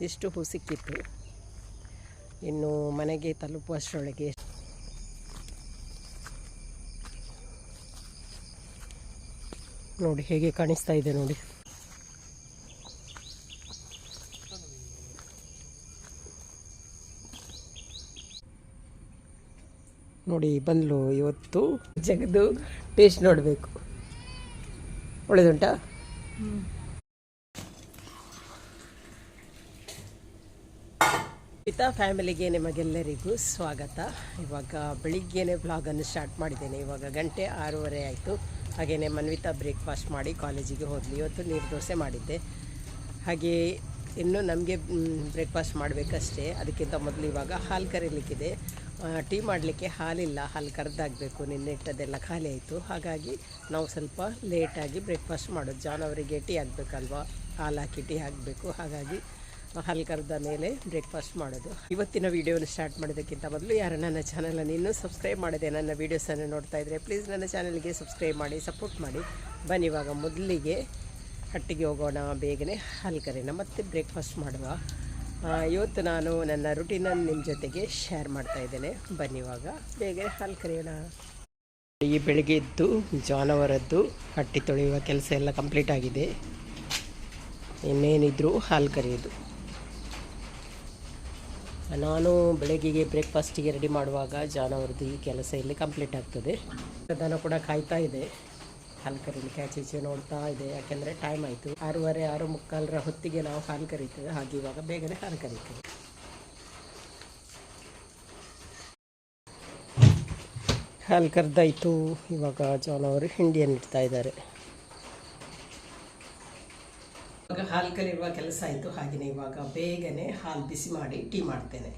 ಇಷ್ಟು ಹೂ ಸಿಕ್ಕಿತ್ತು ಇನ್ನು ಮನೆಗೆ ತಲುಪುವಷ್ಟರೊಳಗೆ ನೋಡಿ ಹೇಗೆ ಕಾಣಿಸ್ತಾ ಇದೆ ನೋಡಿ. ನೋಡಿ ಬಂದ್ಲು ಇವತ್ತು. ಜಗದು ಟೇಸ್ಟ್ ನೋಡಬೇಕು. ಒಳ್ಳೆದುಂಟಾ? ಪಿತಾ ಫ್ಯಾಮಿಲಿಗೆ ನಿಮಗೆಲ್ಲರಿಗೂ ಸ್ವಾಗತ. ಇವಾಗ ಬೆಳಿಗ್ಗೆನೆ ಬ್ಲಾಗನ್ನು ಸ್ಟಾರ್ಟ್ ಮಾಡಿದ್ದೇನೆ. ಇವಾಗ ಗಂಟೆ ಆರೂವರೆ ಆಯಿತು. ಹಾಗೆಯೇ ಮನ್ವಿತಾ ಬ್ರೇಕ್ಫಾಸ್ಟ್ ಮಾಡಿ ಕಾಲೇಜಿಗೆ ಹೋದ್ಲಿ. ಇವತ್ತು ನೀರು ದೋಸೆ ಮಾಡಿದ್ದೆ. ಹಾಗೆ ಇನ್ನು ನಮಗೆ ಬ್ರೇಕ್ಫಾಸ್ಟ್ ಮಾಡಬೇಕಷ್ಟೇ. ಅದಕ್ಕಿಂತ ಮೊದಲು ಇವಾಗ ಹಾಲು ಕರೀಲಿಕ್ಕಿದೆ. ಟೀ ಮಾಡಲಿಕ್ಕೆ ಹಾಲಿಲ್ಲ. ಹಾಲು ಕರೆದಾಗಬೇಕು. ನಿನ್ನೆ ಇಟ್ಟದೆಲ್ಲ ಖಾಲಿ ಆಯಿತು. ಹಾಗಾಗಿ ನಾವು ಸ್ವಲ್ಪ ಲೇಟಾಗಿ ಬ್ರೇಕ್ಫಾಸ್ಟ್ ಮಾಡೋದು. ಜಾನ್ ಅವರಿಗೆ ಟೀ ಆಗಬೇಕಲ್ವಾ ಹಾಲು ಹಾಕಿ ಟೀ ಹಾಕಬೇಕು. ಹಾಗಾಗಿ ಹಾಲು ಕರೆದ ಮೇಲೆ ಬ್ರೇಕ್ಫಾಸ್ಟ್ ಮಾಡೋದು. ಇವತ್ತಿನ ವೀಡಿಯೋನ ಸ್ಟಾರ್ಟ್ ಮಾಡೋದಕ್ಕಿಂತ ಮೊದಲು ಯಾರು ನನ್ನ ಚಾನಲನ್ನು ಇನ್ನೂ ಸಬ್ಸ್ಕ್ರೈಬ್ ಮಾಡಿದೆ ನನ್ನ ವೀಡಿಯೋಸನ್ನು ನೋಡ್ತಾ ಇದ್ದರೆ ಪ್ಲೀಸ್ ನನ್ನ ಚಾನಲ್ಗೆ ಸಬ್ಸ್ಕ್ರೈಬ್ ಮಾಡಿ ಸಪೋರ್ಟ್ ಮಾಡಿ. ಬನ್ನಿ ಇವಾಗ ಮೊದಲಿಗೆ ಹಟ್ಟಿಗೆ ಹೋಗೋಣ, ಬೇಗನೆ ಹಾಲು ಕರೆಯೋಣ ಮತ್ತು ಬ್ರೇಕ್ಫಾಸ್ಟ್ ಮಾಡುವ. ಇವತ್ತು ನಾನು ನನ್ನ ರುಟೀನನ್ನು ನಿಮ್ಮ ಜೊತೆಗೆ ಶೇರ್ ಮಾಡ್ತಾ ಇದ್ದೇನೆ. ಬನ್ನಿ ಇವಾಗ ಬೇಗನೆ ಹಾಲು ಕರೆಯೋಣ. ಈ ಬೆಳಿಗ್ಗೆ ಎದ್ದು ಜಾನವರದ್ದು ಹಟ್ಟಿ ತೊಳೆಯುವ ಕೆಲಸ ಎಲ್ಲ ಕಂಪ್ಲೀಟ್ ಆಗಿದೆ. ಇನ್ನೇನಿದ್ರು ಹಾಲು ಕರೆಯೋದು. ನಾನು ಬೆಳಗ್ಗೆಗೆ ಬ್ರೇಕ್ಫಾಸ್ಟಿಗೆ ರೆಡಿ ಮಾಡುವಾಗ ಜಾನವರದ್ದು ಈ ಕೆಲಸ ಇಲ್ಲಿ ಕಂಪ್ಲೀಟ್ ಆಗ್ತದೆ. ದನ ಕೂಡ ಕಾಯ್ತಾ ಇದೆ. ಹಾಲು ಕರೀಲಿಕ್ಕೆ ಆಚೆ ನೋಡ್ತಾ ಇದೆ. ಯಾಕೆಂದರೆ ಟೈಮ್ ಆಯಿತು. ಆರೂವರೆ, ಆರು ಮುಕ್ಕಾಲರ ಹೊತ್ತಿಗೆ ನಾವು ಹಾಲು ಕರೀತೇವೆ. ಹಾಗೆ ಇವಾಗ ಬೇಗನೆ ಹಾಲು ಕರೀತೇವೆ. ಹಾಲು ಕರೆದಾಯಿತು. ಇವಾಗ ಜಾನವರು ಹಿಂಡಿಯನ್ನು ಇಡ್ತಾ ಇದ್ದಾರೆ. ಇವಾಗ ಹಾಲು ಕಲಿಯುವ ಕೆಲಸ ಆಯಿತು ಹಾಗೆಯೇ ಇವಾಗ ಬೇಗನೆ ಹಾಲು ಬಿಸಿ ಮಾಡಿ ಟೀ ಮಾಡ್ತೇನೆ.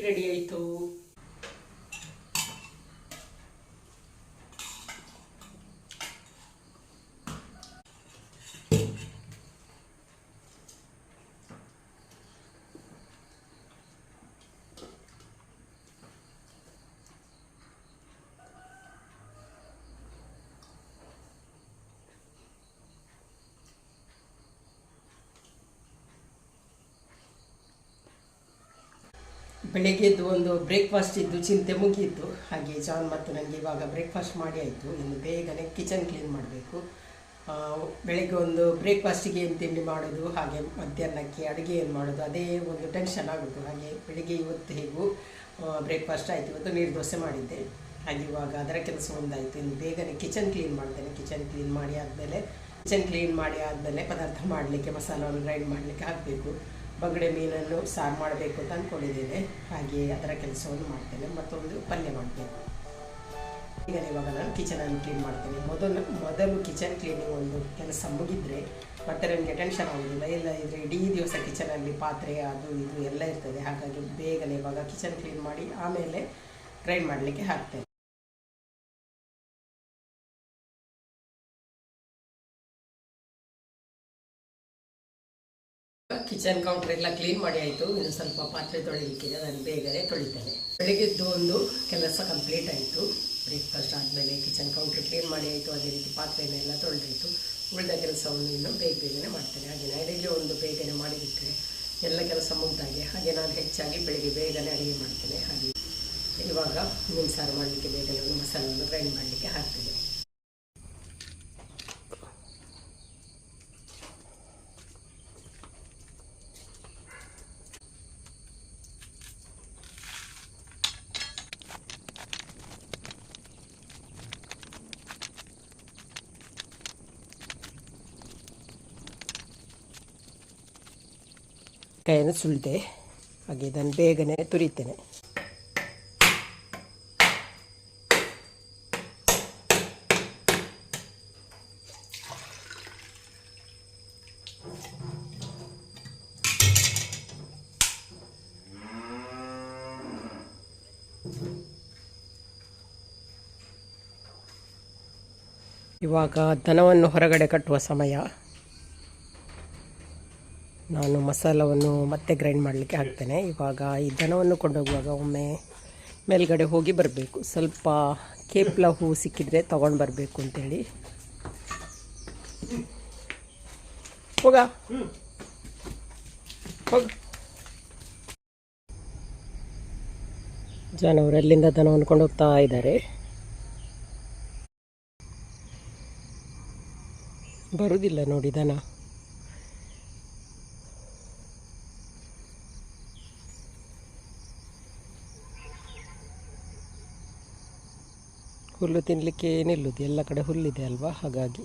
ರೆಡಿ ಆಯಿತು. ಬೆಳಿಗ್ಗೆದ್ದು ಒಂದು ಬ್ರೇಕ್ಫಾಸ್ಟ್ ಇದ್ದು, ಚಿಂತೆ ಮುಗಿಯಿತು. ಹಾಗೆ ಜಾನ್ ಮತ್ತು ನನಗೆ ಇವಾಗ ಬ್ರೇಕ್ಫಾಸ್ಟ್ ಮಾಡಿ ಆಯಿತು. ಇನ್ನು ಬೇಗನೆ ಕಿಚನ್ ಕ್ಲೀನ್ ಮಾಡಬೇಕು. ಬೆಳಿಗ್ಗೆ ಒಂದು ಬ್ರೇಕ್ಫಾಸ್ಟಿಗೆ ಏನು ತಿಂಡಿ ಮಾಡೋದು, ಹಾಗೆ ಮಧ್ಯಾಹ್ನಕ್ಕೆ ಅಡುಗೆ ಏನು ಮಾಡೋದು, ಅದೇ ಒಂದು ಟೆನ್ಷನ್ ಆಗೋದು. ಹಾಗೆ ಬೆಳಿಗ್ಗೆ ಇವತ್ತು ಹೇಗೂ ಬ್ರೇಕ್ಫಾಸ್ಟ್ ಆಯಿತು. ಇವತ್ತು ನೀರು ದೋಸೆ ಮಾಡಿದ್ದೆ. ಹಾಗೆ ಇವಾಗ ಅದರ ಕೆಲಸ ಒಂದಾಯಿತು. ಇನ್ನು ಬೇಗನೆ ಕಿಚನ್ ಕ್ಲೀನ್ ಮಾಡ್ತೇನೆ. ಕಿಚನ್ ಕ್ಲೀನ್ ಮಾಡಿ ಆದಮೇಲೆ ಕಿಚನ್ ಕ್ಲೀನ್ ಮಾಡಿ ಆದಮೇಲೆ ಪದಾರ್ಥ ಮಾಡಲಿಕ್ಕೆ, ಮಸಾಲವನ್ನು ಗ್ರೈಂಡ್ ಮಾಡಲಿಕ್ಕೆ ಹಾಕಬೇಕು. ಬಗಡೆ ಮೀನನ್ನು ಸಾರು ಮಾಡಬೇಕು ಅಂತ ಅಂದ್ಕೊಂಡಿದ್ದೇನೆ ಹಾಗೆ ಅದರ ಕೆಲಸವನ್ನು ಮಾಡ್ತೇನೆ. ಮತ್ತೊಂದು ಪಲ್ಯ ಮಾಡ್ತೇನೆ. ಈಗ ಇವಾಗ ನಾನು ಕಿಚನನ್ನು ಕ್ಲೀನ್ ಮಾಡ್ತೇನೆ. ಮೊದಲು ಮೊದಲು ಕಿಚನ್ ಕ್ಲೀನಿಂಗ್ ಒಂದು ಕೆಲಸ ಮುಗಿದ್ರೆ ಮತ್ತೆ ನನಗೆ ಟೆನ್ಷನ್ ಆಗೋದಿಲ್ಲ. ಇಲ್ಲ ಇದ್ರೆ ಇಡೀ ದಿವಸ ಕಿಚನಲ್ಲಿ ಪಾತ್ರೆ, ಅದು ಇದು ಎಲ್ಲ ಇರ್ತದೆ. ಹಾಗಾಗಿ ಬೇಗನೆ ಇವಾಗ ಕಿಚನ್ ಕ್ಲೀನ್ ಮಾಡಿ ಆಮೇಲೆ ಗ್ರೈಂಡ್ ಮಾಡಲಿಕ್ಕೆ ಹಾಕ್ತೇನೆ. ಕಿಚನ್ ಕೌಂಟರ್ ಎಲ್ಲ ಕ್ಲೀನ್ ಮಾಡಿ ಆಯಿತು. ಇನ್ನು ಸ್ವಲ್ಪ ಪಾತ್ರೆ ತೊಳಿಲಿಕ್ಕಿದೆ. ನಾನು ಬೇಗನೆ ತೊಳಿತೇನೆ. ಬೆಳಗ್ಗೆದ್ದು ಒಂದು ಕೆಲಸ ಕಂಪ್ಲೀಟ್ ಆಯಿತು. ಬ್ರೇಕ್ಫಾಸ್ಟ್ ಆದಮೇಲೆ ಕಿಚನ್ ಕೌಂಟರ್ ಕ್ಲೀನ್ ಮಾಡಿ ಆಯಿತು. ಅದೇ ರೀತಿ ಪಾತ್ರೆನೆಲ್ಲ ತೊಳೆದಾಯಿತು. ಉಳಿದ ಕೆಲಸವನ್ನು ಇನ್ನು ಬೇಗ ಬೇಗನೆ ಮಾಡ್ತೇನೆ. ಹಾಗೆ ಅಡುಗೆ ಒಂದು ಬೇಗನೆ ಮಾಡಿಬಿಟ್ರೆ ಎಲ್ಲ ಕೆಲಸ ಮುಗ್ದಾಗೆ. ಹಾಗೆ ನಾನು ಹೆಚ್ಚಾಗಿ ಬೆಳಿಗ್ಗೆ ಬೇಗನೆ ಅಡುಗೆ ಮಾಡ್ತೇನೆ. ಹಾಗೆ ಇವಾಗ ಮೀನು ಸಾರು ಮಾಡಲಿಕ್ಕೆ ಬೇಗನೆ ಒಂದು ಮಸಾಲೆಯನ್ನು ಗ್ರೈಂಡ್ ಮಾಡಲಿಕ್ಕೆ ಹಾಕ್ತೇನೆ. ಬಟಾಟೆಯನ್ನು ಸುಲಿದೆ. ಹಾಗೆ ಇದನ್ನು ಬೇಗನೆ ತುರಿತೇನೆ. ಇವಾಗ ದನವನ್ನು ಹೊರಗಡೆ ಕಟ್ಟುವ ಸಮಯ. ನಾನು ಮಸಾಲವನ್ನು ಮತ್ತೆ ಗ್ರೈಂಡ್ ಮಾಡಲಿಕ್ಕೆ ಹಾಕ್ತೇನೆ. ಇವಾಗ ಈ ದನವನ್ನು ಕೊಂಡೋಗುವಾಗ ಒಮ್ಮೆ ಮೇಲ್ಗಡೆ ಹೋಗಿ ಬರಬೇಕು. ಸ್ವಲ್ಪ ಕೇಪ್ಲ ಹೂವು ಸಿಕ್ಕಿದ್ರೆ ತೊಗೊಂಡು ಬರಬೇಕು ಅಂತೇಳಿ. ಹೋಗ. ಜನವರು ಅಲ್ಲಿಂದ ದನವನ್ನು ಕೊಂಡೋಗ್ತಾ ಇದ್ದಾರೆ. ಬರುವುದಿಲ್ಲ ನೋಡಿ ದನ. ಹುಲ್ಲು ತಿನ್ನಲಿಕ್ಕೆ ಏನಿಲ್ಲುದು? ಎಲ್ಲ ಕಡೆ ಹುಲ್ಲಿದೆ ಅಲ್ವಾ? ಹಾಗಾಗಿ.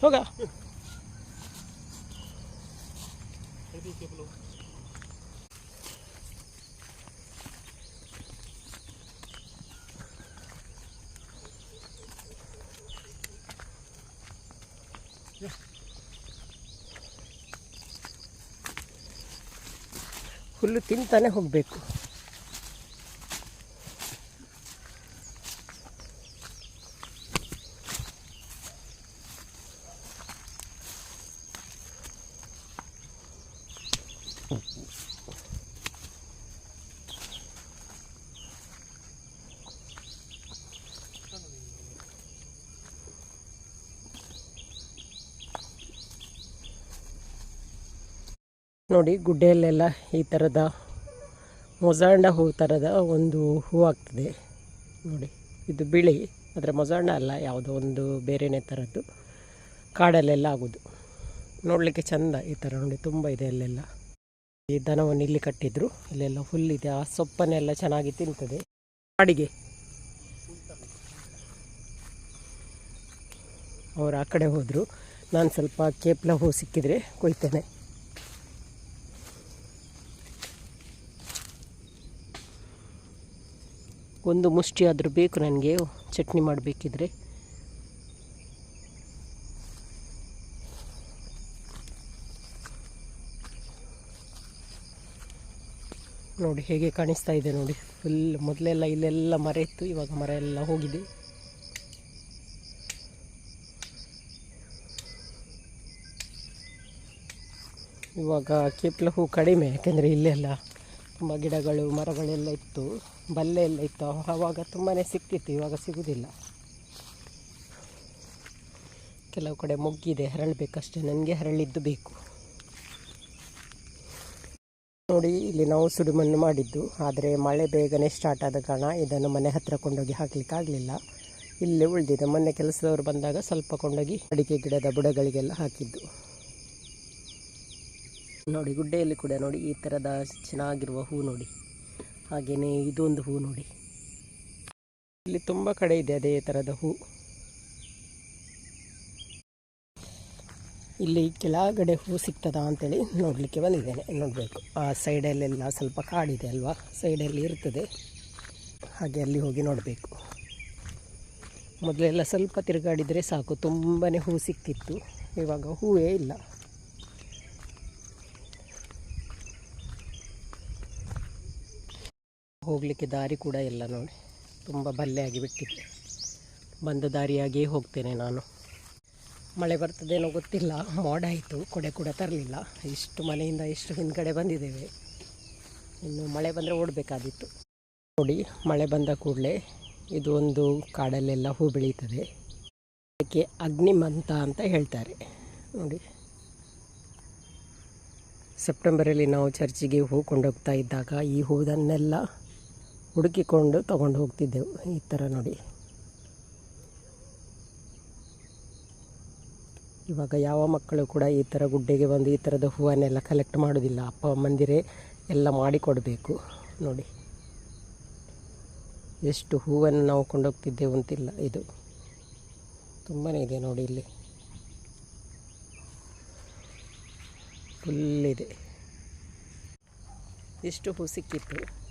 ಹೋಗ. ಹುಲ್ಲು ತಿಂತಾನೆ ಹೋಗಬೇಕು. ನೋಡಿ, ಗುಡ್ಡೆಯಲ್ಲೆಲ್ಲ ಈ ಥರದ ಮೊಸಾಂಡ ಹೂ ಥರದ ಒಂದು ಹೂ ಆಗ್ತದೆ. ನೋಡಿ, ಇದು ಬಿಳಿ ಆದರೆ ಮೊಸಾಂಡ ಅಲ್ಲ, ಯಾವುದೋ ಒಂದು ಬೇರೆನೇ ಥರದ್ದು ಕಾಡಲ್ಲೆಲ್ಲ ಆಗೋದು. ನೋಡಲಿಕ್ಕೆ ಚಂದ ಈ ಥರ ನೋಡಿ, ತುಂಬ ಇದೆ ಅಲ್ಲೆಲ್ಲ. ಈ ದನವನ್ನು ಇಲ್ಲಿ ಕಟ್ಟಿದ್ರು, ಇಲ್ಲೆಲ್ಲ ಹುಲ್ಲಿದೆ ಆ ಸೊಪ್ಪನ್ನೆಲ್ಲ ಚೆನ್ನಾಗಿ ತಿಂತದೆ. ಕಾಡಿಗೆ. ಅವರು ಆ ಕಡೆ ಹೋದರು. ನಾನು ಸ್ವಲ್ಪ ಕೇಪ್ಲ ಹೂ ಸಿಕ್ಕಿದರೆ ಕೊಯ್ತೇನೆ. ಒಂದು ಮುಷ್ಟಿ ಆದರೂ ಬೇಕು ನನಗೆ, ಚಟ್ನಿ ಮಾಡಬೇಕಿದ್ರೆ. ನೋಡಿ ಹೇಗೆ ಕಾಣಿಸ್ತಾ ಇದೆ ನೋಡಿ. ಫುಲ್ ಮೊದಲೆಲ್ಲ ಇಲ್ಲೆಲ್ಲ ಮರ ಇತ್ತು, ಇವಾಗ ಮರ ಎಲ್ಲ ಹೋಗಿದೆ. ಇವಾಗ ಕೇಪ್ಲ ಹೂ ಕಡಿಮೆ, ಯಾಕೆಂದರೆ ಇಲ್ಲೆಲ್ಲ ತುಂಬ ಗಿಡಗಳು, ಮರಗಳೆಲ್ಲ ಇತ್ತು. ಬಲ್ಲೆ ಎಲ್ಲ ಇತ್ತು. ಆವಾಗ ತುಂಬಾ ಸಿಕ್ತಿತ್ತು, ಇವಾಗ ಸಿಗುವುದಿಲ್ಲ ಕೆಲವು ಕಡೆ ಮೊಗ್ಗಿದೆ ಹರಳಬೇಕಷ್ಟೇ ನನಗೆ ಹರಳಿದ್ದು ಬೇಕು. ನೋಡಿ, ಇಲ್ಲಿ ನಾವು ಸುಡುಮಣ್ಣು ಮಾಡಿದ್ದು. ಆದರೆ ಮಳೆ ಬೇಗನೆ ಸ್ಟಾರ್ಟ್ ಆದ ಕಾರಣ ಇದನ್ನು ಮನೆ ಹತ್ತಿರ ಕೊಂಡೋಗಿ ಹಾಕಲಿಕ್ಕಾಗಲಿಲ್ಲ ಇಲ್ಲೇ ಉಳಿದಿದೆ. ಮೊನ್ನೆ ಕೆಲಸದವರು ಬಂದಾಗ ಸ್ವಲ್ಪ ಕೊಂಡೋಗಿ ಅಡಿಕೆ ಗಿಡದ ಬುಡಗಳಿಗೆಲ್ಲ ಹಾಕಿದ್ದು. ನೋಡಿ, ಗುಡ್ಡೆಯಲ್ಲಿ ಕೂಡ ನೋಡಿ, ಈ ಥರದ ಚೆನ್ನಾಗಿರುವ ಹೂ ನೋಡಿ. ಹಾಗೆಯೇ ಇದೊಂದು ಹೂ ನೋಡಿ. ಇಲ್ಲಿ ತುಂಬ ಕಡೆ ಇದೆ ಅದೇ ಥರದ ಹೂ. ಇಲ್ಲಿ ಕೆಳಗಡೆ ಹೂ ಸಿಗ್ತದಾ ಅಂತೇಳಿ ನೋಡಲಿಕ್ಕೆ ಬಂದಿದ್ದೇನೆ. ನೋಡಬೇಕು. ಆ ಸೈಡಲ್ಲೆಲ್ಲ ಸ್ವಲ್ಪ ಕಾಡಿದೆ ಅಲ್ವಾ? ಸೈಡಲ್ಲಿ ಇರ್ತದೆ. ಹಾಗೆ ಅಲ್ಲಿ ಹೋಗಿ ನೋಡಬೇಕು. ಮೊದಲೆಲ್ಲ ಸ್ವಲ್ಪ ತಿರುಗಾಡಿದರೆ ಸಾಕು. ತುಂಬಾ ಹೂ ಸಿಕ್ತಿತ್ತು. ಇವಾಗ ಹೂವೇ ಇಲ್ಲ. ಹೋಗಲಿಕ್ಕೆ ದಾರಿ ಕೂಡ ಇಲ್ಲ ನೋಡಿ. ತುಂಬ ಬಲ್ಲೆ ಬಿಟ್ಟಿದೆ ಬಂದ ದಾರಿಯಾಗಿಯೇ ಹೋಗ್ತೇನೆ ನಾನು. ಮಳೆ ಬರ್ತದೇನೋ ಗೊತ್ತಿಲ್ಲ. ಮೋಡ ಆಯಿತು. ಕೊಡೆ ಕೂಡ ತರಲಿಲ್ಲ. ಇಷ್ಟು ಮನೆಯಿಂದ ಇಷ್ಟು ಹಿಂದ್ಗಡೆ ಬಂದಿದ್ದೇವೆ. ಇನ್ನು ಮಳೆ ಬಂದರೆ ಓಡಬೇಕಾದಿತ್ತು. ನೋಡಿ, ಮಳೆ ಬಂದ ಕೂಡಲೇ ಇದು ಒಂದು ಕಾಡಲ್ಲೆಲ್ಲ ಹೂ ಬೆಳೀತದೆ. ಅದಕ್ಕೆ ಅಗ್ನಿಮಂತ ಅಂತ ಹೇಳ್ತಾರೆ. ನೋಡಿ. ಸೆಪ್ಟೆಂಬರಲ್ಲಿ ನಾವು ಚರ್ಚಿಗೆ ಹೂ ಕೊಂಡೋಗ್ತಾ ಇದ್ದಾಗ ಈ ಹೂವನ್ನೆಲ್ಲ ಹುಡುಕಿಕೊಂಡು ತಗೊಂಡು ಹೋಗ್ತಿದ್ದೆವು. ಈ ಥರ ನೋಡಿ. ಇವಾಗ ಯಾವ ಮಕ್ಕಳು ಕೂಡ ಈ ಥರ ಗುಡ್ಡೆಗೆ ಬಂದು ಈ ಥರದ ಹೂವನ್ನೆಲ್ಲ ಕಲೆಕ್ಟ್ ಮಾಡೋದಿಲ್ಲ. ಅಪ್ಪ, ಅಮ್ಮಂದಿರೇ ಎಲ್ಲ ಮಾಡಿಕೊಡಬೇಕು. ನೋಡಿ. ಎಷ್ಟು ಹೂವನ್ನು ನಾವು ಕೊಂಡೋಗ್ತಿದ್ದೆವು ಅಂತಿಲ್ಲ ಇದು. ತುಂಬಾ ಇದೆ ನೋಡಿ ಇಲ್ಲಿ. ಫುಲ್ ಇದೆ. ಎಷ್ಟು ಹೂ ಸಿಕ್ಕಿತ್ತು?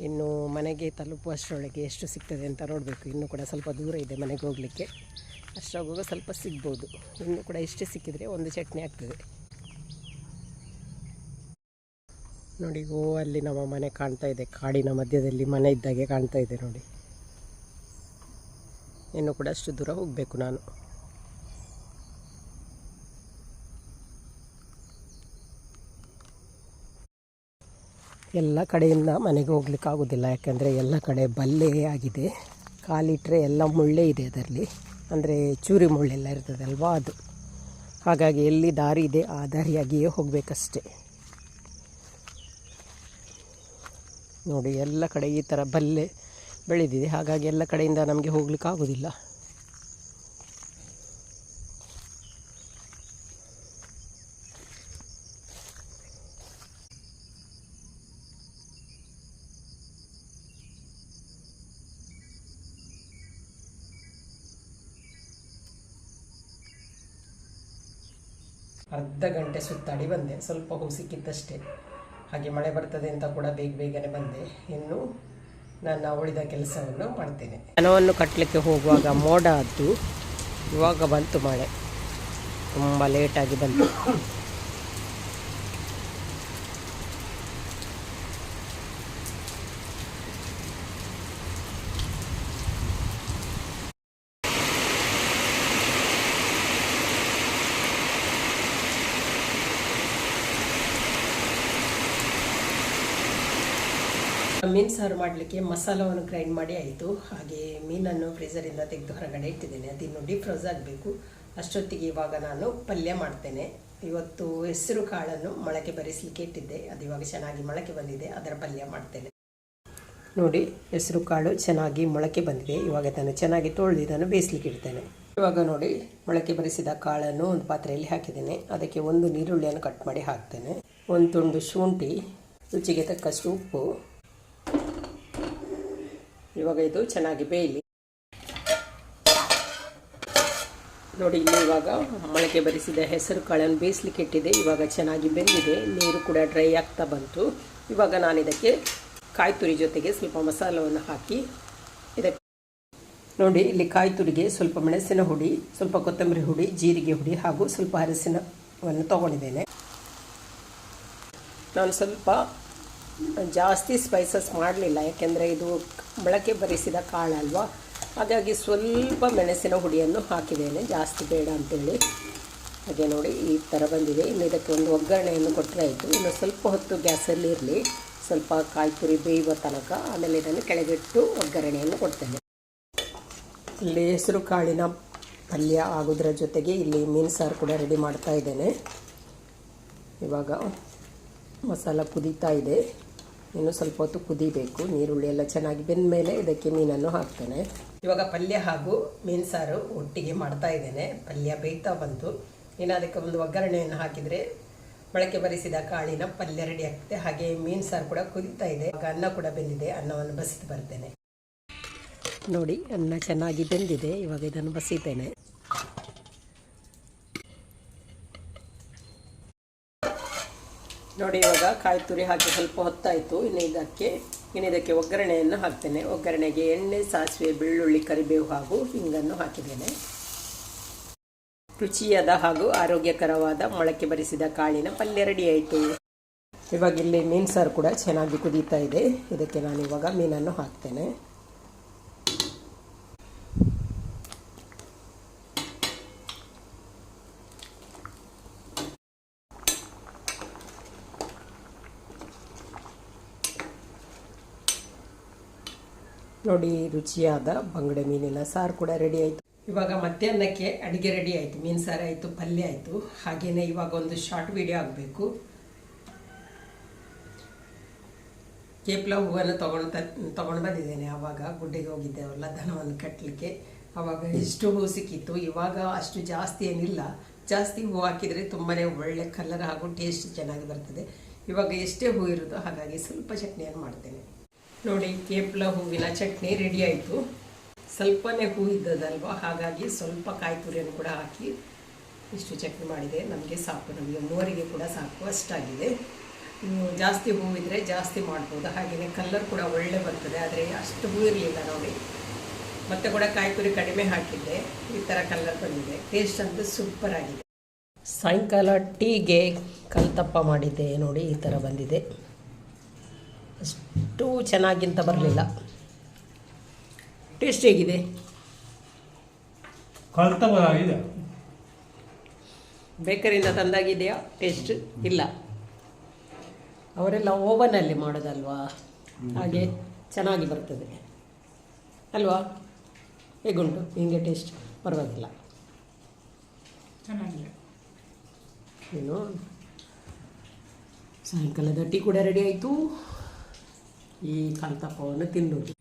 ಇನ್ನು ಮನೆಗೆ ತಲುಪುವಷ್ಟರೊಳಗೆ ಎಷ್ಟು ಸಿಗ್ತದೆ ಅಂತ ನೋಡಬೇಕು. ಇನ್ನೂ ಕೂಡ ಸ್ವಲ್ಪ ದೂರ ಇದೆ ಮನೆಗೆ ಹೋಗಲಿಕ್ಕೆ. ಅಷ್ಟಾಗುವಾಗ ಸ್ವಲ್ಪ ಸಿಗ್ಬೋದು. ಇನ್ನು ಕೂಡ ಇಷ್ಟೇ ಸಿಕ್ಕಿದರೆ ಒಂದು ಚಟ್ನಿ ಆಗ್ತದೆ. ನೋಡಿ, ಓ, ಅಲ್ಲಿ ನಮ್ಮ ಮನೆ ಕಾಣ್ತಾ ಇದೆ. ಕಾಡಿನ ಮಧ್ಯದಲ್ಲಿ ಮನೆ ಇದ್ದಾಗೆ ಕಾಣ್ತಾ ಇದೆ ನೋಡಿ. ಇನ್ನು ಕೂಡ ಅಷ್ಟು ದೂರ ಹೋಗಬೇಕು ನಾನು. ಎಲ್ಲ ಕಡೆಯಿಂದ ಮನೆಗೆ ಹೋಗ್ಲಿಕ್ಕೆ ಆಗೋದಿಲ್ಲ. ಯಾಕೆಂದರೆ ಎಲ್ಲ ಕಡೆ ಬಲ್ಲೆ ಆಗಿದೆ. ಕಾಲಿಟ್ಟರೆ ಎಲ್ಲ ಮುಳ್ಳೆ ಇದೆ ಅದರಲ್ಲಿ. ಅಂದರೆ ಚೂರಿ ಮುಳ್ಳೆಲ್ಲ ಇರ್ತದಲ್ವಾ ಅದು. ಹಾಗಾಗಿ ಎಲ್ಲಿ ದಾರಿ ಇದೆ, ಆ ದಾರಿಯಾಗಿಯೇ ಹೋಗಬೇಕಷ್ಟೆ. ನೋಡಿ, ಎಲ್ಲ ಕಡೆ ಈ ಥರ ಬಲ್ಲೆ ಬೆಳೆದಿದೆ. ಹಾಗಾಗಿ ಎಲ್ಲ ಕಡೆಯಿಂದ ನಮಗೆ ಹೋಗ್ಲಿಕ್ಕೆ ಆಗೋದಿಲ್ಲ ಅರ್ಧ ಗಂಟೆ ಸುತ್ತಾಡಿ ಬಂದೆ. ಸ್ವಲ್ಪ ಹೂ ಸಿಕ್ಕಿತ್ತಷ್ಟೇ ಹಾಗೆ ಮಳೆ ಬರ್ತದೆ ಅಂತ ಕೂಡ ಬೇಗ ಬೇಗನೆ ಬಂದೆ. ಇನ್ನು ನನ್ನ ಉಳಿದ ಕೆಲಸವನ್ನು ಮಾಡ್ತೇನೆ. ಹಣವನ್ನು ಕಟ್ಟಲಿಕ್ಕೆ ಹೋಗುವಾಗ ಮೋಡ ಆದ್ದು ಇವಾಗ ಬಂತು ಮಳೆ. ತುಂಬ ಲೇಟಾಗಿ ಬಂತು. ಮೀನು ಸಾರು ಮಾಡಲಿಕ್ಕೆ ಮಸಾಲವನ್ನು ಗ್ರೈಂಡ್ ಮಾಡಿ ಆಯಿತು. ಹಾಗೆ ಮೀನನ್ನು ಫ್ರೀಸರಿಂದ ತೆಗೆದು ಹೊರಗಡೆ ಇಟ್ಟಿದ್ದೇನೆ. ಅದಿನ್ನು ಡೀಪ್ ಫ್ರೋಸ್ ಆಗಬೇಕು. ಅಷ್ಟೊತ್ತಿಗೆ ಇವಾಗ ನಾನು ಪಲ್ಯ ಮಾಡ್ತೇನೆ. ಇವತ್ತು ಹೆಸರು ಕಾಳನ್ನು ಮೊಳಕೆ ಬರಿಸಲಿಕ್ಕೆ ಇಟ್ಟಿದ್ದೆ. ಅದು ಇವಾಗ ಚೆನ್ನಾಗಿ ಮೊಳಕೆ ಬಂದಿದೆ. ಅದರ ಪಲ್ಯ ಮಾಡ್ತೇನೆ. ನೋಡಿ, ಹೆಸರು ಕಾಳು ಚೆನ್ನಾಗಿ ಮೊಳಕೆ ಬಂದಿದೆ. ಇವಾಗ ಅದನ್ನು ಚೆನ್ನಾಗಿ ತೊಳೆದು ಇದನ್ನು ಬೇಯಿಸ್ಲಿಕ್ಕೆ ಇಡ್ತೇನೆ. ಇವಾಗ ನೋಡಿ, ಮೊಳಕೆ ಬರಿಸಿದ ಕಾಳನ್ನು ಒಂದು ಪಾತ್ರೆಯಲ್ಲಿ ಹಾಕಿದ್ದೇನೆ. ಅದಕ್ಕೆ ಒಂದು ನೀರುಳ್ಳಿಯನ್ನು ಕಟ್ ಮಾಡಿ ಹಾಕ್ತೇನೆ. ಒಂದು ತುಂಡು ಶುಂಠಿ, ರುಚಿಗೆ ತಕ್ಕಷ್ಟು ಉಪ್ಪು ಇವಾಗ ಇದು ಚೆನ್ನಾಗಿ ಬೇಯಲಿ. ನೋಡಿ ಇಲ್ಲಿ ಇವಾಗ ಮೊಳಕೆ ಬರಿಸಿದ ಹೆಸರು ಕಾಳನ್ನು ಬೇಯಿಸ್ಲಿಕ್ಕೆ ಇಟ್ಟಿದೆ. ಇವಾಗ ಚೆನ್ನಾಗಿ ಬೆಂದಿದೆ. ನೀರು ಕೂಡ ಡ್ರೈ ಆಗ್ತಾ ಬಂತು. ಇವಾಗ ನಾನು ಇದಕ್ಕೆ ಕಾಯಿ ತುರಿ ಜೊತೆಗೆ ಸ್ವಲ್ಪ ಮಸಾಲವನ್ನು ಹಾಕಿ ಇದಕ್ಕೆ ನೋಡಿ, ಇಲ್ಲಿ ಕಾಯಿ ತುರಿಗೆ ಸ್ವಲ್ಪ ಮೆಣಸಿನ ಹುಡಿ, ಸ್ವಲ್ಪ ಕೊತ್ತಂಬರಿ ಹುಡಿ, ಜೀರಿಗೆ ಹುಡಿ ಹಾಗೂ ಸ್ವಲ್ಪ ಅರಸಿನವನ್ನು ತಗೊಂಡಿದ್ದೇನೆ. ನಾನು ಸ್ವಲ್ಪ ಜಾಸ್ತಿ ಸ್ಪೈಸಸ್ ಮಾಡಲಿಲ್ಲ, ಯಾಕೆಂದರೆ ಇದು ಮೊಳಕೆ ಬರಿಸಿದ ಕಾಳಲ್ವಾ? ಹಾಗಾಗಿ ಸ್ವಲ್ಪ ಮೆಣಸಿನ ಹುಡಿಯನ್ನು ಹಾಕಿದ್ದೇನೆ, ಜಾಸ್ತಿ ಬೇಡ ಅಂತೇಳಿ. ಹಾಗೆ ನೋಡಿ, ಈ ಥರ ಬಂದಿದೆ. ಇನ್ನು ಇದಕ್ಕೆ ಒಂದು ಒಗ್ಗರಣೆಯನ್ನು ಕೊಟ್ಟರೆ ಆಯಿತು. ಇನ್ನು ಸ್ವಲ್ಪ ಹೊತ್ತು ಗ್ಯಾಸಲ್ಲಿ ಇರಲಿ. ಸ್ವಲ್ಪ ಕಾಯಿ ತುರಿ ಬೇಯುವ ತನಕ ಆಮೇಲೆ ಇದನ್ನು ಕೆಳಗಿಟ್ಟು ಒಗ್ಗರಣೆಯನ್ನು ಕೊಡ್ತೇನೆ. ಇಲ್ಲಿ ಹೆಸರು ಕಾಳಿನ ಪಲ್ಯ ಆಗೋದ್ರ ಜೊತೆಗೆ ಇಲ್ಲಿ ಮೀನು ಸಾರು ಕೂಡ ರೆಡಿ ಮಾಡ್ತಾ ಇದ್ದೇನೆ. ಇವಾಗ ಮಸಾಲ ಕುದೀತಾ ಇದೆ. ಇನ್ನು ಸ್ವಲ್ಪ ಹೊತ್ತು ಕುದಿಬೇಕು. ನೀರುಳ್ಳಿ ಎಲ್ಲ ಚೆನ್ನಾಗಿ ಬೆಂದ ಮೇಲೆ ಇದಕ್ಕೆ ಮೀನನ್ನು ಹಾಕ್ತೇನೆ. ಇವಾಗ ಪಲ್ಯ ಹಾಗೂ ಮೀನು ಸಾರು ಒಟ್ಟಿಗೆ ಮಾಡ್ತಾ ಇದ್ದೇನೆ. ಪಲ್ಯ ಬೇಯ್ತಾ ಬಂತು. ಇನ್ನು ಅದಕ್ಕೆ ಒಂದು ಒಗ್ಗರಣೆಯನ್ನು ಹಾಕಿದರೆ ಮೊಳಕೆ ಬರಿಸಿದ ಕಾಳಿನ ಪಲ್ಯ ರೆಡಿ ಆಗ್ತದೆ. ಹಾಗೆ ಮೀನು ಸಾರು ಕೂಡ ಕುದೀತಾ ಇದೆ. ಇವಾಗ ಅನ್ನ ಕೂಡ ಬೆಂದಿದೆ. ಅನ್ನವನ್ನು ಬಸಿದು ಬರ್ತೇನೆ. ನೋಡಿ, ಅನ್ನ ಚೆನ್ನಾಗಿ ಬೆಂದಿದೆ. ಇವಾಗ ಇದನ್ನು ಬಸಿತೇನೆ. ನೋಡಿ, ಇವಾಗ ಕಾಯಿ ತುರಿ ಹಾಕಿ ಸ್ವಲ್ಪ ಹೊತ್ತಾಯಿತು. ಇನ್ನು ಇದಕ್ಕೆ ಇನ್ನು ಇದಕ್ಕೆ ಒಗ್ಗರಣೆಯನ್ನು ಹಾಕ್ತೇನೆ. ಒಗ್ಗರಣೆಗೆ ಎಣ್ಣೆ, ಸಾಸಿವೆ, ಬೆಳ್ಳುಳ್ಳಿ, ಕರಿಬೇವು ಹಾಗೂ ಹಿಂಗನ್ನು ಹಾಕಿದ್ದೇನೆ. ರುಚಿಯಾದ ಹಾಗೂ ಆರೋಗ್ಯಕರವಾದ ಮೊಳಕೆ ಬರಿಸಿದ ಕಾಳಿನ ಪಲ್ಯ ರೆಡಿ ಆಯಿತು. ಇವಾಗ ಇಲ್ಲಿ ಮೀನು ಸಾರು ಕೂಡ ಚೆನ್ನಾಗಿ ಕುದೀತಾ ಇದೆ. ಇದಕ್ಕೆ ನಾನು ಇವಾಗ ಮೀನನ್ನು ಹಾಕ್ತೇನೆ. ನೋಡಿ, ರುಚಿಯಾದ ಬಂಗಡೆ ಮೀನಿನ ಸಾರು ಕೂಡ ರೆಡಿ ಆಯಿತು. ಇವಾಗ ಮಧ್ಯಾಹ್ನಕ್ಕೆ ಅಡುಗೆ ರೆಡಿ ಆಯಿತು. ಮೀನು ಸಾರು ಆಯಿತು, ಪಲ್ಯ ಆಯಿತು. ಹಾಗೆಯೇ ಇವಾಗ ಒಂದು ಶಾರ್ಟ್ ವಿಡಿಯೋ ಆಗಬೇಕು. ಕೇಪ್ಲ ಹೂವನ್ನು ತೊಗೊಂಡು ತೊಗೊಂಡು ಬಂದಿದ್ದೇನೆ. ಆವಾಗ ಗುಡ್ಡೆಗೆ ಹೋಗಿದ್ದೆವಲ್ಲ ದನವನ್ನು ಕಟ್ಟಲಿಕ್ಕೆ ಆವಾಗ ಎಷ್ಟು ಹೂ ಸಿಕ್ಕಿತ್ತು. ಇವಾಗ ಅಷ್ಟು ಜಾಸ್ತಿ ಏನಿಲ್ಲ. ಜಾಸ್ತಿ ಹೂ ಹಾಕಿದರೆ ತುಂಬಾ ಒಳ್ಳೆ ಕಲರ್ ಹಾಗೂ ಟೇಸ್ಟ್ ಚೆನ್ನಾಗಿ ಬರ್ತದೆ. ಇವಾಗ ಎಷ್ಟೇ ಹೂ ಇರೋದು ಹಾಗಾಗಿ ಸ್ವಲ್ಪ ಚಟ್ನಿಯನ್ನು ಮಾಡ್ತೇನೆ. ನೋಡಿ, ಕೇಪ್ಲ ಹೂವಿನ ಚಟ್ನಿ ರೆಡಿ ಆಯಿತು. ಸ್ವಲ್ಪನೇ ಹೂ ಇದ್ದದಲ್ವ? ಹಾಗಾಗಿ ಸ್ವಲ್ಪ ಕಾಯಿ ತುರಿಯನ್ನು ಕೂಡ ಹಾಕಿ ಇಷ್ಟು ಚಟ್ನಿ ಮಾಡಿದೆ. ನಮಗೆ ಸಾಕು, ನಮಗೆ ಮೂವರಿಗೆ ಕೂಡ ಸಾಕು, ಅಷ್ಟಾಗಿದೆ. ಜಾಸ್ತಿ ಹೂವಿದ್ರೆ ಜಾಸ್ತಿ ಮಾಡ್ಬೋದು. ಹಾಗೆಯೇ ಕಲ್ಲರ್ ಕೂಡ ಒಳ್ಳೆ ಬರ್ತದೆ, ಆದರೆ ಅಷ್ಟು ಹೂ ಇರಲಿಲ್ಲ ನೋಡಿ. ಮತ್ತೆ ಕೂಡ ಕಾಯಿ ತುರಿ ಕಡಿಮೆ ಹಾಕಿದ್ದೆ. ಈ ಥರ ಕಲ್ಲರ್ ಬಂದಿದೆ. ಟೇಸ್ಟ್ ಅಂತೂ ಸೂಪರ್ ಆಗಿದೆ. ಸಾಯಂಕಾಲ ಟೀಗೆ ಕಲ್ತಪ್ಪ ಮಾಡಿದ್ದೆ. ನೋಡಿ, ಈ ಥರ ಬಂದಿದೆ. ಅಷ್ಟು ಚೆನ್ನಾಗಿಂತ ಬರಲಿಲ್ಲ. ಟೇಸ್ಟ್ ಹೇಗಿದೆ? ಬೇಕರಿಂದ ಇದೆ ಬೇಕರಿಯಿಂದ ತಂದಾಗಿದೆಯಾ? ಟೇಸ್ಟ್ ಇಲ್ಲ. ಅವರೆಲ್ಲ ಓವನಲ್ಲಿ ಮಾಡೋದಲ್ವಾ? ಹಾಗೆ ಚೆನ್ನಾಗಿ ಬರ್ತದೆ. ಅಲ್ವಾ? ಹೇಗುಂಟು? ಹಿಂಗೆ ಟೇಸ್ಟ್? ಪರವಾಗಿಲ್ಲ. ಚೆನ್ನಾಗಿದೆ. ಏನು? ಸಾಯಂಕಾಲದ ಟೀ ಕೂಡ ರೆಡಿ ಆಯಿತು. ಈ ಕಾಲ್ತಪ್ಪವನ್ನು ತಿನ್ನೋದು.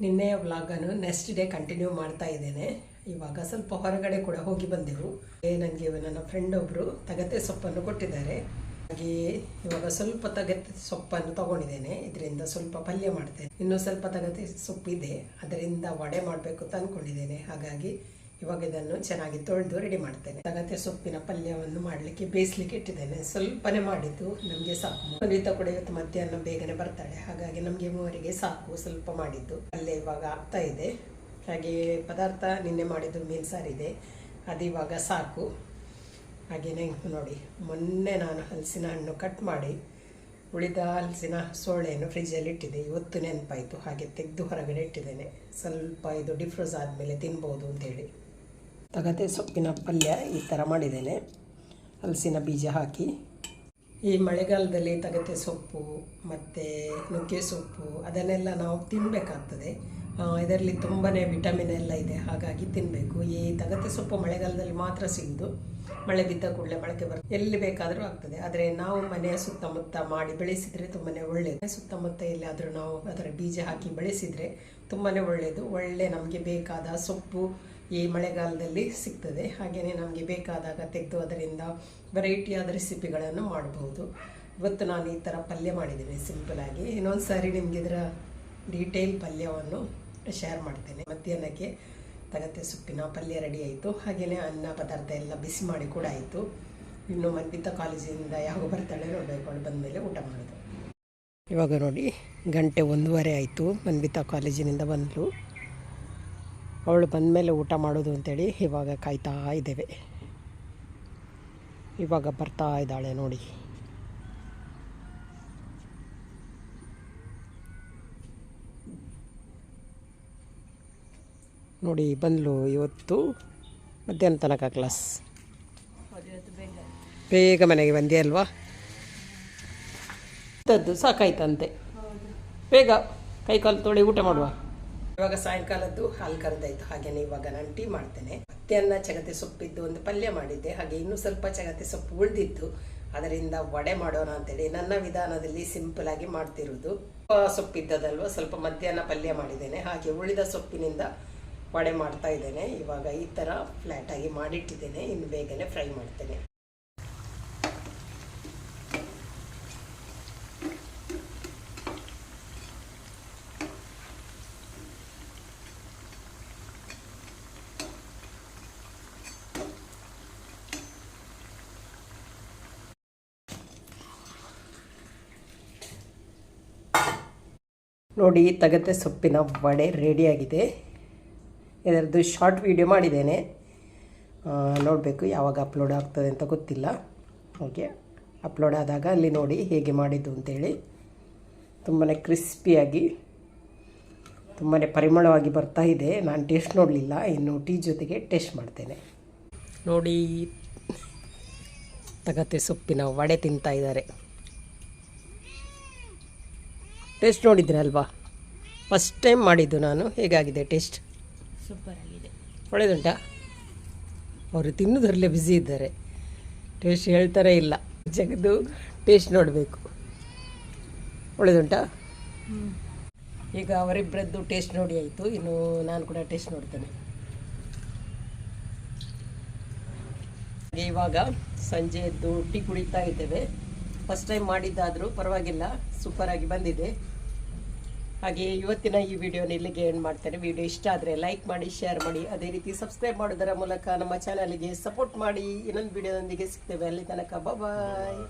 ನಿನ್ನೆಯ ವ್ಲಾಗನ್ನು ನೆಕ್ಸ್ಟ್ ಡೇ ಕಂಟಿನ್ಯೂ ಮಾಡ್ತಾ ಇದ್ದೇನೆ. ಇವಾಗ ಸ್ವಲ್ಪ ಹೊರಗಡೆ ಕೂಡ ಹೋಗಿ ಬಂದೆವು. ನನಗೆ ನನ್ನ ಫ್ರೆಂಡ್ ಒಬ್ಬರು ತಗತೆ ಸೊಪ್ಪನ್ನು ಕೊಟ್ಟಿದ್ದಾರೆ. ಹಾಗೆ ಇವಾಗ ಸ್ವಲ್ಪ ತಗತೆ ಸೊಪ್ಪನ್ನು ತಗೊಂಡಿದ್ದೇನೆ. ಇದರಿಂದ ಸ್ವಲ್ಪ ಪಲ್ಯ ಮಾಡ್ತೇನೆ. ಇನ್ನೂ ಸ್ವಲ್ಪ ತಗತೆ ಸೊಪ್ಪಿದೆ. ಅದರಿಂದ ವಡೆ ಮಾಡಬೇಕು ಅಂತ ಅಂದ್ಕೊಂಡಿದ್ದೇನೆ ಹಾಗಾಗಿ ಇವಾಗ ಇದನ್ನು ಚೆನ್ನಾಗಿ ತೊಳೆದು ರೆಡಿ ಮಾಡ್ತೇನೆ. ತಗತೆ ಸೊಪ್ಪಿನ ಪಲ್ಯವನ್ನು ಮಾಡಲಿಕ್ಕೆ ಬೇಯಿಸ್ಲಿಕ್ಕೆ ಇಟ್ಟಿದ್ದೇನೆ. ಸ್ವಲ್ಪನೇ ಮಾಡಿದ್ದು ನಮಗೆ ಸಾಕು. ಅನಿತಾ ಕೂಡ ಇವತ್ತು ಮಧ್ಯಾಹ್ನ ಬೇಗನೆ ಬರ್ತಾಳೆ ಹಾಗಾಗಿ ನಮಗೆ ಮೂವರಿಗೆ ಸಾಕು. ಸ್ವಲ್ಪ ಮಾಡಿದ್ದು. ಪಲ್ಯ ಇವಾಗ ಆಗ್ತಾ ಇದೆ. ಹಾಗೆ ಪದಾರ್ಥ ನಿನ್ನೆ ಮಾಡಿದ್ದು ಮೀನು ಸಾರಿದೆ ಅದು ಇವಾಗ ಸಾಕು. ಹಾಗೆಯೇ ನೋಡಿ. ಮೊನ್ನೆ ನಾನು ಹಲಸಿನ ಹಣ್ಣು ಕಟ್ ಮಾಡಿ ಉಳಿದ ಹಲಸಿನ ಸೋಳೆಯನ್ನು ಫ್ರಿಜ್ಜಲ್ಲಿ ಇಟ್ಟಿದೆ ಇವತ್ತು ನೆನಪಾಯಿತು. ಹಾಗೆ ತೆಗೆದು ಹೊರಗಡೆ ಇಟ್ಟಿದ್ದೇನೆ. ಸ್ವಲ್ಪ ಇದು ಡಿಫ್ರೋಸ್ ಆದಮೇಲೆ ತಿನ್ಬೋದು ಅಂತೇಳಿ ತಗತೆ ಸೊಪ್ಪಿನ ಪಲ್ಯ ಈ ಥರ ಮಾಡಿದ್ದೇನೆ. ಹಲಸಿನ ಬೀಜ ಹಾಕಿ. ಈ ಮಳೆಗಾಲದಲ್ಲಿ ತಗತೆ ಸೊಪ್ಪು, ಮತ್ತು ನುಗ್ಗೆ ಸೊಪ್ಪು ಅದನ್ನೆಲ್ಲ ನಾವು ತಿನ್ನಬೇಕಾಗ್ತದೆ ಇದರಲ್ಲಿ ತುಂಬಾ ವಿಟಮಿನ್ ಎಲ್ಲ ಇದೆ, ಹಾಗಾಗಿ ತಿನ್ನಬೇಕು ಈ ತಗತೆ ಸೊಪ್ಪು ಮಳೆಗಾಲದಲ್ಲಿ ಮಾತ್ರ ಸಿಗೋದು. ಮಳೆ ಬಿದ್ದ ಕೂಡಲೇ ಮೊಳಕೆ ಬರ್ತದೆ ಎಲ್ಲಿ ಬೇಕಾದರೂ ಆಗ್ತದೆ. ಆದರೆ ನಾವು ಮನೆಯ ಸುತ್ತಮುತ್ತ ಮಾಡಿ ಬೆಳೆಸಿದರೆ ತುಂಬಾ ಒಳ್ಳೆಯದು ಸುತ್ತಮುತ್ತ ಎಲ್ಲಾದರೂ ನಾವು ಅದರ ಬೀಜ ಹಾಕಿ ಬೆಳೆಸಿದರೆ ತುಂಬಾ ಒಳ್ಳೆಯದು ಒಳ್ಳೆ ನಮಗೆ ಬೇಕಾದ ಸೊಪ್ಪು ಈ ಮಳೆಗಾಲದಲ್ಲಿ ಸಿಗ್ತದೆ. ಹಾಗೆಯೇ ನಮಗೆ ಬೇಕಾದಾಗ ತೆಗೆದು ಅದರಿಂದ ವೆರೈಟಿಯಾದ ರೆಸಿಪಿಗಳನ್ನು ಮಾಡಬಹುದು ಇವತ್ತು ನಾನು ಈ ಥರ ಪಲ್ಯ ಮಾಡಿದ್ದೇನೆ ಸಿಂಪಲಾಗಿ ಇನ್ನೊಂದು ಸಾರಿ ನಿಮಗೆ ಇದರ ಡೀಟೇಲ್ ಪಲ್ಯವನ್ನು ಶೇರ್ ಮಾಡ್ತೇನೆ. ಮಧ್ಯಾಹ್ನಕ್ಕೆ ತಗತ್ತೆ ಸೊಪ್ಪಿನ ಪಲ್ಯ ರೆಡಿ ಆಯಿತು. ಹಾಗೆಯೇ ಅನ್ನ ಪದಾರ್ಥ ಎಲ್ಲ ಬಿಸಿ ಮಾಡಿ ಕೂಡ ಆಯಿತು. ಇನ್ನು ಮನ್ವಿತ ಕಾಲೇಜಿಂದ ಯಾವಾಗ ಬರ್ತಾಳೆ ನೋಡಬೇಕು. ಅವಳು ಬಂದಮೇಲೆ ಊಟ ಮಾಡೋದು. ಇವಾಗ ನೋಡಿ, ಗಂಟೆ ಒಂದೂವರೆ ಆಯಿತು. ಮನ್ವಿತಾ ಕಾಲೇಜಿನಿಂದ ಬಂದಳು ಅವಳು ಬಂದಮೇಲೆ ಊಟ ಮಾಡೋದು ಅಂತೇಳಿ ಇವಾಗ ಕಾಯ್ತಾ ಇದ್ದೇವೆ. ಇವಾಗ ಬರ್ತಾ ಇದ್ದಾಳೆ ನೋಡಿ. ನೋಡಿ, ಬಂದ್ಲು ಇವತ್ತು ಮಧ್ಯಾಹ್ನ ತನಕ ಕ್ಲಾಸ್. ಬೇಗ ಮನೆಗೆ ಬಂದೆ ಅಲ್ವಾ? ಸಾಕಾಯ್ತಂತೆ. ಬೇಗ ಕೈ ಕಾಲು ತೊಳಿ ಊಟ ಮಾಡುವ. ಇವಾಗ ಸಾಯಂಕಾಲದ್ದು ಹಾಲು ಕರೆದಾಯ್ತು. ಹಾಗೇನೆ ಇವಾಗ ನಾನು ಟೀ ಮಾಡ್ತೇನೆ. ಮಧ್ಯಾಹ್ನ ಚಗತೆ ಸೊಪ್ಪಿದ್ದು ಒಂದು ಪಲ್ಯ ಮಾಡಿದ್ದೆ. ಹಾಗೆ ಇನ್ನೂ ಸ್ವಲ್ಪ ಚಗತೆ ಸೊಪ್ಪು ಉಳಿದಿತ್ತು. ಅದರಿಂದ ವಡೆ ಮಾಡೋಣ ಅಂತೇಳಿ ನನ್ನ ವಿಧಾನದಲ್ಲಿ ಸಿಂಪಲ್ ಆಗಿ ಮಾಡ್ತಿರೋದು. ಸೊಪ್ಪಿದ್ದದಲ್ವ, ಸ್ವಲ್ಪ ಮಧ್ಯಾಹ್ನ ಪಲ್ಯ ಮಾಡಿದ್ದೇನೆ. ಹಾಗೆ ಉಳಿದ ಸೊಪ್ಪಿನಿಂದ ವಡೆ ಮಾಡ್ತಾ ಇದ್ದೇನೆ. ಇವಾಗ ಈ ಥರ ಫ್ಲ್ಯಾಟಾಗಿ ಮಾಡಿಟ್ಟಿದ್ದೇನೆ. ಇನ್ನು ಬೇಗನೆ ಫ್ರೈ ಮಾಡ್ತೇನೆ. ನೋಡಿ ತಗತೆ ಸೊಪ್ಪಿನ ವಡೆ ರೆಡಿಯಾಗಿದೆ. ಇದರದ್ದು ಶಾರ್ಟ್ ವಿಡಿಯೋ ಮಾಡಿದ್ದೇನೆ. ನೋಡಬೇಕು ಯಾವಾಗ ಅಪ್ಲೋಡ್ ಆಗ್ತದೆ ಅಂತ ಗೊತ್ತಿಲ್ಲ. ಓಕೆ, ಅಪ್ಲೋಡ್ ಆದಾಗ ಅಲ್ಲಿ ನೋಡಿ ಹೇಗೆ ಮಾಡಿದ್ದು ಅಂತೇಳಿ. ತುಂಬಾ ಕ್ರಿಸ್ಪಿಯಾಗಿ ತುಂಬಾ ಪರಿಮಳವಾಗಿ ಬರ್ತಾ ಇದೆ. ನಾನು ಟೇಸ್ಟ್ ನೋಡಲಿಲ್ಲ, ಇನ್ನು ಟೀ ಜೊತೆಗೆ ಟೇಸ್ಟ್ ಮಾಡ್ತೇನೆ. ನೋಡಿ ತಗತೆ ಸೊಪ್ಪಿನ ವಡೆ ತಿಂತಾ ಇದ್ದಾರೆ. ಟೇಸ್ಟ್ ನೋಡಿದ್ರೆ ಅಲ್ವಾ? ಫಸ್ಟ್ ಟೈಮ್ ಮಾಡಿದ್ದು ನಾನು. ಹೇಗಾಗಿದೆ ಟೇಸ್ಟ್? ಸೂಪರ್ ಆಗಿದೆ ಒಳ್ಳೆಯದುಂಟಾ ಅವರು ತಿನ್ನೋದ್ರಲ್ಲೇ ಬ್ಯುಸಿ ಇದ್ದಾರೆ. ಟೇಸ್ಟ್ ಹೇಳ್ತಾರೆ ಇಲ್ಲ. ಜಗದು ಟೇಸ್ಟ್ ನೋಡಬೇಕು. ಒಳ್ಳೆಯದುಂಟ ಈಗ ಅವರಿಬ್ಬರದ್ದು ಟೇಸ್ಟ್ ನೋಡಿ ಆಯಿತು. ಇನ್ನು ನಾನು ಕೂಡ ಟೇಸ್ಟ್ ನೋಡ್ತೇನೆ. ಹಾಗೆ ಇವಾಗ ಸಂಜೆ ಎದ್ದು ಟೀ ಕುಡಿತಾ ಇದ್ದೇವೆ. ಫಸ್ಟ್ ಟೈಮ್ ಮಾಡಿದ್ದಾದರೂ ಪರವಾಗಿಲ್ಲ. ಸೂಪರಾಗಿ ಬಂದಿದೆ. ಹಾಗೆ ಇವತ್ತಿನ ಈ ವಿಡಿಯೋನ ಇಲ್ಲಿಗೆ ಏನು ಮಾಡ್ತಾರೆ ವಿಡಿಯೋ ಇಷ್ಟ ಆದರೆ ಲೈಕ್ ಮಾಡಿ ಶೇರ್ ಮಾಡಿ, ಅದೇ ರೀತಿ ಸಬ್ಸ್ಕ್ರೈಬ್ ಮಾಡೋದರ ಮೂಲಕ ನಮ್ಮ ಚಾನಲ್ಗೆ ಸಪೋರ್ಟ್ ಮಾಡಿ. ಇನ್ನೊಂದು ವಿಡಿಯೋದೊಂದಿಗೆ ಸಿಗ್ತೇವೆ. ಅಲ್ಲಿ ತನಕ ಬಾಯ್